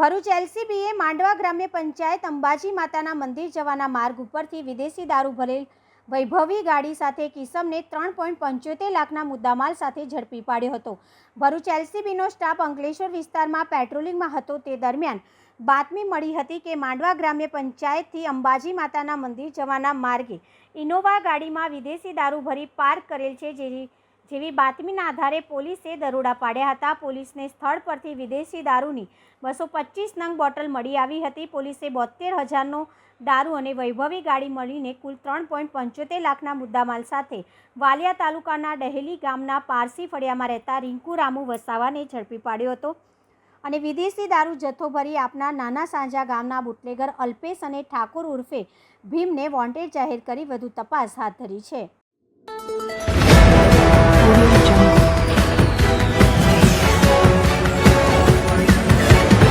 ભરૂચ એલસીબીએ માંડવા ગ્રામ્ય પંચાયત અંબાજી માતાના મંદિર જવાના માર્ગ ઉપરથી વિદેશી દારૂ ભરેલ વૈભવી ગાડી સાથે કિસમને ત્રણ પોઈન્ટ પંચોતેર લાખના મુદ્દામાલ સાથે ઝડપી પાડ્યો હતો. ભરૂચ એલસીબીનો સ્ટાફ અંકલેશ્વર વિસ્તારમાં પેટ્રોલિંગમાં હતો તે દરમિયાન બાતમી મળી હતી કે માંડવા ગ્રામ્ય પંચાયતથી અંબાજી માતાના મંદિર જવાના માર્ગે ઇનોવા ગાડીમાં વિદેશી દારૂ ભરી પાર્ક કરેલ છે જેવી જેવી બાતમીના આધારે પોલીસે દરોડા પાડ્યા હતા. પોલીસને સ્થળ પરથી વિદેશી દારૂની બસો પચીસ નંગ બોટલ મળી આવી હતી. પોલીસે બોતેર હજારનો દારૂ અને વૈભવી ગાડી મળીને કુલ ત્રણ પોઈન્ટ પંચોતેર લાખના મુદ્દામાલ સાથે વાલિયા તાલુકાના ડહેલી ગામના પારસી ફળિયામાં રહેતા રિંકુ રામુ વસાવાને ઝડપી પાડ્યો હતો. અને વિદેશી દારૂ જથ્થો ભરી આપનાર નાના સાંજા ગામના બુટલેગર અલ્પેશ અને ઠાકોર ઉર્ફે ભીમને વોન્ટેડ જાહેર કરી વધુ તપાસ હાથ ધરી છે.